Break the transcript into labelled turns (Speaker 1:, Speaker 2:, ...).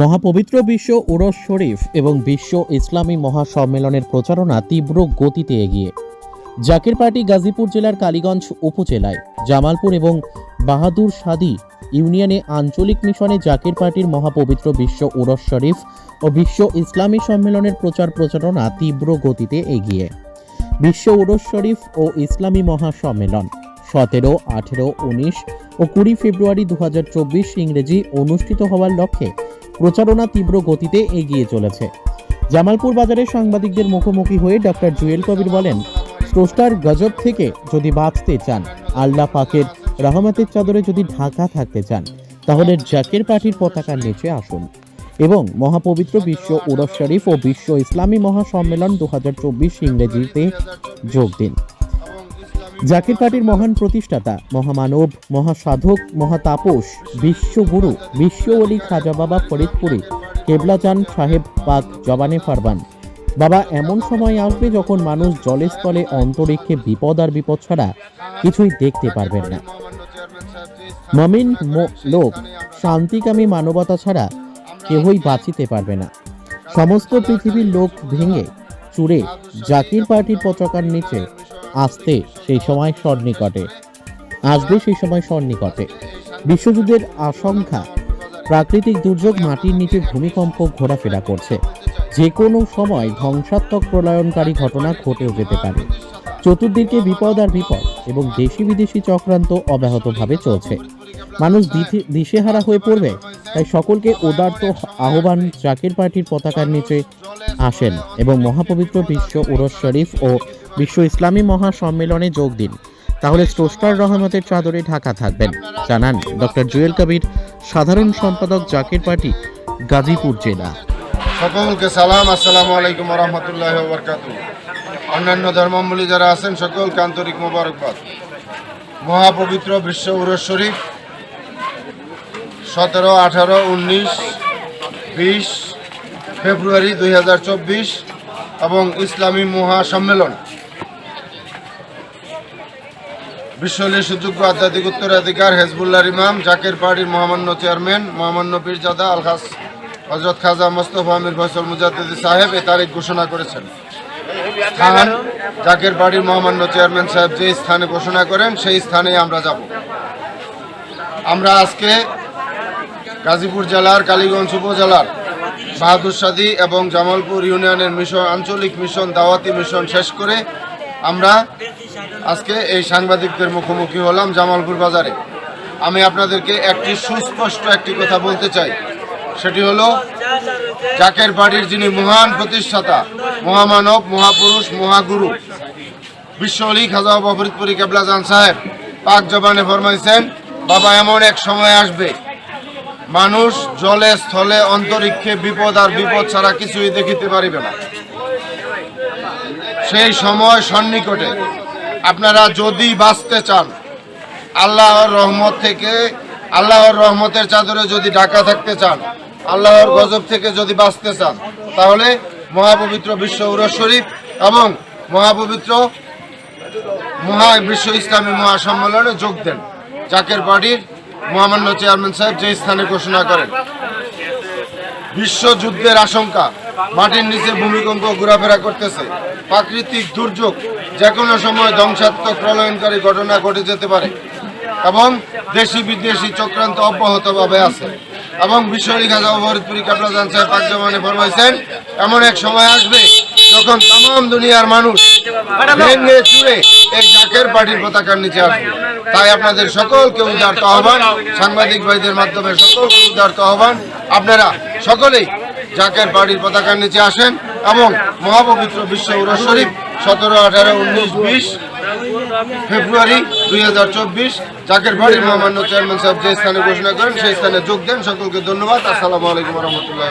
Speaker 1: মহাপবিত্র বিশ্ব উরস শরীফ এবং বিশ্ব ইসলামী মহাসম্মেলনের প্রচারণা তীব্র গতিতে এগিয়ে। জাকির পার্টি গাজীপুর জেলার কালীগঞ্জ উপজেলায়, জামালপুর এবং বাহাদুর সাদি ইউনিয়নে আঞ্চলিক মিশনে জাকির পার্টির মহাপবিত্র বিশ্ব উরস শরীফ ও বিশ্ব ইসলামী সম্মেলনের প্রচার প্রচারণা তীব্র গতিতে এগিয়ে। বিশ্ব উরস শরীফ ও ইসলামী মহাসম্মেলন, সতেরো, আঠেরো, উনিশ ও কুড়ি ফেব্রুয়ারি দু হাজার চব্বিশ ইংরেজি অনুষ্ঠিত হওয়ার লক্ষ্যে প্রচারণা তীব্র গতিতে এগিয়ে চলেছে। জামালপুর বাজারে সাংবাদিকদের মুখোমুখি হয়ে ডক্টর জুয়েল কবির বলেন, স্রষ্টার গজব থেকে যদি বাঁচতে চান, আল্লাহ পাকের রহমতের চাদরে যদি ঢাকা থাকতে চান, তাহলে জাকের পার্টির পতাকার নিচে আসুন এবং মহাপবিত্র বিশ্ব উরস শরীফ ও বিশ্ব ইসলামী মহাসম্মেলন দু হাজার চব্বিশ ইংরেজিতে যোগ দিন। জাকির পার্টির মহান প্রতিষ্ঠাতা, মহামানব, মহাসাধক, মহাতাপস, বিশ্বগুরু বিশ্ব অলি খাজা বাবা ফরিদপুরি কেবলাজান সাহেব পাক জবানে ফারবান। বাবা, এমন সময় আসবে যখন মানুষ জলের স্থলে অন্তরিক্ষে বিপদ আর বিপদ ছাড়া কিছুই দেখতে পারবেন না। মমিন লোক, শান্তিকামী মানবতা ছাড়া কেহই বাঁচিতে পারবে না। সমস্ত পৃথিবীর লোক ভেঙে, চুরে জাকির পার্টির পতাকার নিচে আসতে সেই সময় সন্নিকটে আসবে সেই সময় সন্নিকটে বিশ্বযুদ্ধের আশঙ্কা, প্রাকৃতিক দুর্যোগ মাটির নিচে ভূমিকম্প ঘোরাফেরা করছে। যে কোনো সময় ধ্বংসাত্মক প্রলয়নকারী ঘটনা ঘটেও যেতে পারে। চতুর্দিকে বিপদ আর বিপদ এবং দেশি বিদেশি চক্রান্ত অব্যাহতভাবে চলছে। মানুষ দিশেহারা হয়ে পড়বে, তাই সকলকে উদার্ত আহ্বান জাকির পার্টির পতাকার নিচে আসেন এবং মহাপবিত্র বিশ্ব উরস শরীফ ও বিশ্ব ইসলামী মহাসম্মেলনে যোগ দিন। তাহলে স্রষ্টার রহমতের চাদরে ঢাকা থাকবেন। জানান ডক্টর জুয়েল কবির, সাধারণ সম্পাদক জাকির পার্টি, গাজীপুর জেলা।
Speaker 2: সকলকে সালাম, আসসালামু আলাইকুম রহমতুল্লাহ বরকাত অন্যান্য ধর্মাবলী যারা আছেন, সকলকে আন্তরিক মোবারকবাদ। মহাপবিত্র বিশ্ব উরস শরীফ, সতেরো, আঠারো, উনিশ, বিশ ফেব্রুয়ারি দুই হাজার চব্বিশ এবং ইসলামী মহাসম্মেলন। বিশ্বলীর সুযোগ্য আধ্যাত্মিক উত্তরাধিকার হেজবুল্লাহ ইমাম জাকের পার্টির মহামান্য চেয়ারম্যান, মহামান্য পীরজাদা আলহাস হজরত খাজা মোস্তফা আমির ফয়সল মুজাদ্দিদি সাহেব এ তারিখ ঘোষণা করেছেন। স্থান, জাকের বাড়ির মহামান্য চেয়ারম্যান সাহেব যে স্থানে ঘোষণা করেন, সেই স্থানে আমরা যাব। আমরা আজকে গাজীপুর জেলার, কালীগঞ্জ উপজেলার বাহাদুর সাদি এবং জামালপুর ইউনিয়নের মিশন, আঞ্চলিক মিশন, দাওয়াতি মিশন শেষ করে আমরা আজকে এই সাংবাদিকদের মুখোমুখি হলাম জামালপুর বাজারে। আমি আপনাদেরকে একটি সুস্পষ্ট একটি কথা বলতে চাই। সেটি হলো, জাকের বাড়ির যিনি মহান প্রতিষ্ঠাতা, মহামানব, মহাপুরুষ, মহাগুরু, বিশ্ব অলি খাজা বাবা ফরিদপুরি কেবলাজান সাহেব, পাক জবানে ফরমাইছেন, বাবা, এমন এক সময় আসবে। মানুষ জলে, স্থলে, অন্তরিক্ষে বিপদ আর বিপদ ছাড়া কিছুই দেখিতে পারিবে না। সেই সময় সন্নিকটে আপনারা যদি বাঁচতে চান, আল্লাহর রহমত থেকে, আল্লাহর রহমতের চাদরে যদি ঢাকা থাকতে চান, আল্লাহর গজব থেকে যদি বাঁচতে চান, তাহলে মহাপবিত্র বিশ্ব উরস শরীফ এবং মহাপবিত্র মহা বিশ্ব ইসলামী মহাসম্মেলনে যোগ দেন, জাকের পার্টির মহামান্য চেয়ারম্যান সাহেব যে স্থানে ঘোষণা করেন। বিশ্বযুদ্ধের আশঙ্কা মাটির নিচে ভূমিকম্প ঘোরাফেরা করতেছে। প্রাকৃতিক দুর্যোগ যে কোনো সময় ধ্বংসাত্মক প্রলয়নকারী ঘটনা ঘটে যেতে পারে এবং দেশি বিদেশি চক্রান্ত অব্যাহতভাবে আছে। এবং বিশ্বরী খাজা ফরিদপুরি কাপড়াজান সাহেব পাকজামানে ফরমাইছেন, এমন এক সময় আসবে যখন তাম দুনিয়ার মানুষ ভেঙে চুরে এই জাকের পার্টির পতাকার নিচে আসবে। তাই আপনাদের সকলকে উদার্ত আহ্বান, সাংবাদিক ভাইদের মাধ্যমে সকলকে উদার্ত আহ্বান। আপনারা সকলেই জাকের বাড়ির পতাকার নিচে আসেন এবং মহাপবিত্র বিশ্ব উরস শরীফ সতেরো, আঠারো, উনিশ, বিশ ফেব্রুয়ারি দুই হাজার চব্বিশ। জাকের বাড়ির মহামান্য চেয়ারম্যান সাহেব যে স্থানে ঘোষণা করেন, সেই স্থানে যোগ দেন। সকলকে ধন্যবাদ। আসসালামু আলাইকুম রহমতুল্লাহ